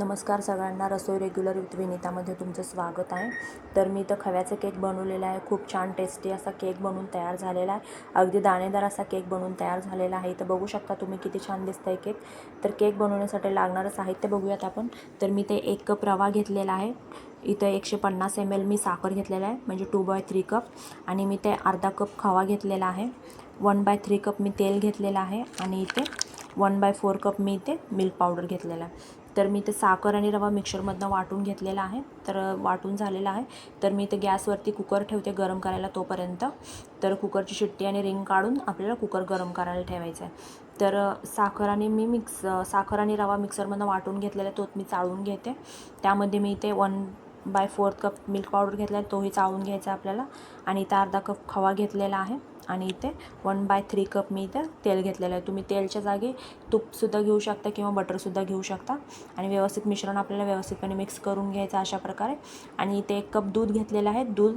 नमस्कार सगळ्यांना. रसोई regular with विनितामध्ये तुमचं स्वागत आहे. तर मी इथं खव्याचा केक बनवलेला आहे. खूप छान टेस्टी असा केक बनवून तयार झालेला आहे. अगदी दाणेदार असा केक बनवून तयार झालेला आहे. इथं बघू शकता तुम्ही किती छान दिसतं आहे केक. तर केक बनवण्यासाठी लागणारं साहित्य बघूयात आपण. तर मी ते एक कप रवा घेतलेला आहे. इथं एकशे पन्नास एम एल मी साखर घेतलेला आहे. म्हणजे टू बाय थ्री कप आणि मी ते अर्धा कप खवा घेतलेला आहे. वन बाय थ्री कप मी तेल घेतलेलं आहे. आणि इथे वन बाय फोर कप मी इथे मिल्क पावडर घेतलेला आहे. तर मी ते साखर आणि रवा मिक्सरमधनं वाटून घेतलेला आहे. तर वाटून झालेला आहे. तर मी ते गॅसवरती कुकर ठेवते गरम करायला तोपर्यंत. तर कुकरची शिट्टी आणि रिंग काढून आपल्याला कुकर गरम करायला ठेवायचं आहे. तर साखर आणि मी मिक्स साखर आणि रवा मिक्सरमधनं वाटून घेतलेला तो मी चाळून घेते. त्यामध्ये मी ते one by fourth cup milk powder घेतला आहे तोही चाळून घ्यायचा आपल्याला. आणि इथं अर्धा कप खवा घेतलेला आहे. आणि इथे वन बाय थ्री कप मी इथे तेल घेतलेलं आहे. तुम्ही तेलच्या जागी तूपसुद्धा घेऊ शकता किंवा बटरसुद्धा घेऊ शकता. आणि व्यवस्थित मिश्रण आपल्याला व्यवस्थितपणे मिक्स करून घ्यायचं अशा प्रकारे. आणि इथे एक कप दूध घेतलेलं आहे. दूध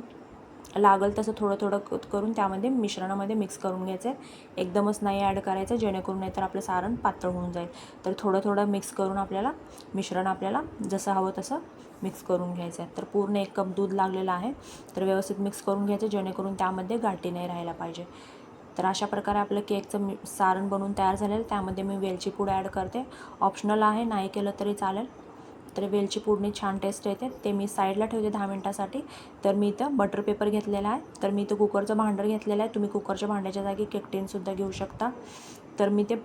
लागल तसं थोडं थोडं करून त्यामध्ये मिश्रणामध्ये मिक्स करून घ्यायचं आहे. एकदमच नाही ॲड करायचं जेणेकरून नाही तर आपलं सारण पातळ होऊन जाईल. तर थोडं थोडं मिक्स करून आपल्याला मिश्रण आपल्याला जसं हवं तसं मिक्स करून घ्यायचं आहे. तर पूर्ण एक कप दूध लागलेलं आहे. तर व्यवस्थित मिक्स करून घ्यायचं जेणेकरून त्यामध्ये गाठी नाही राहायला पाहिजे. तर अशा प्रकारे आपलं केकचं सारण बनवून तयार झालेलं त्यामध्ये मी वेलची पूड ॲड करते. ऑप्शनल आहे नाही केलं तरी चालेल. तर वेलची पूडनी छान टेस्ट येते. ते मी साईडला ठेवते दहा मिनटासाठी. तर मी इथं बटर पेपर घेतलेला आहे. तर मी इथं कुकरचं भांडं घेतलेलं आहे. तुम्ही कुकरच्या भांड्याच्या जागी केकटीनसुद्धा घेऊ शकता. तर मी ते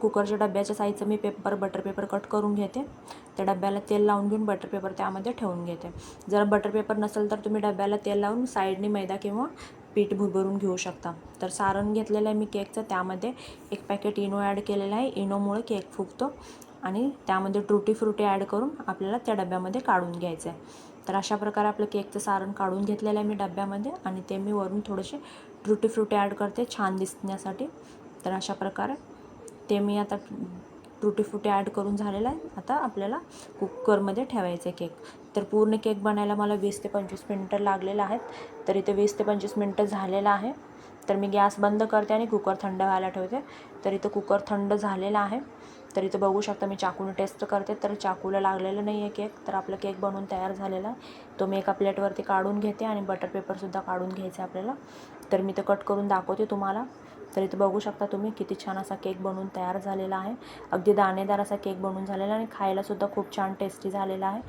कुकरच्या डब्याच्या साईजचं मी पेपर बटर पेपर कट करून घेते. त्या डब्याला तेल लावून घेऊन बटर पेपर त्यामध्ये ठेवून घेते. जर बटर पेपर नसेल तर तुम्ही डब्याला तेल लावून साईडने मैदा किंवा पीठ भुरभरून घेऊ शकता. तर सारण घेतलेलं आहे मी केकचं त्यामध्ये एक पॅकेट इनो ॲड केलेलं आहे. इनोमुळे केक फुगतो. आणि त्यामध्ये ट्रुटी फ्रुटी ॲड करून आपल्याला त्या डब्यामध्ये काढून घ्यायचं आहे. तर अशा प्रकारे आपलं केकचं सारण काढून घेतलेलं आहे मी डब्यामध्ये आणि ते मी वरून थोडेसे ट्रुटी फ्रुटी ॲड करते छान दिसण्यासाठी. तर अशा प्रकारे ते मी आता ट्रुटी फुटी ॲड करून झालेलं आहे. आता आपल्याला कुकरमध्ये ठेवायचं आहे केक. तर पूर्ण केक बनायला मला वीस ते पंचवीस मिनटं लागलेलं आहेत. तर इथे वीस ते पंचवीस मिनटं झालेलं आहे. तर मी गॅस बंद करते आणि कुकर थंड व्हायला ठेवते. तर इथं कुकर थंड झालेला आहे. तर इथं बघू शकता मी चाकूने टेस्ट करते. तर चाकूला लागलेलं नाही आहे केक तर आपलं केक बनवून तयार झालेला आहे. तो मी एका प्लेटवरती काढून घेते आणि बटर पेपरसुद्धा काढून घ्यायचा आपल्याला. तर मी ते कट करून दाखवते तुम्हाला. तर इथं बघू शकता तुम्ही किती छान असा केक बनवून तयार झालेला आहे. अगदी दाणेदार असा केक बनवून झालेला आहे आणि खायलासुद्धा खूप छान टेस्टी झालेला आहे.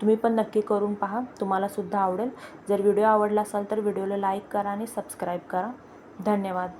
तुम्ही पण नक्की करून पहा. तुम्हालासुद्धा आवडेल. जर व्हिडिओ आवडला असाल तर व्हिडिओला लाईक करा आणि सबस्क्राईब करा. धन्यवाद.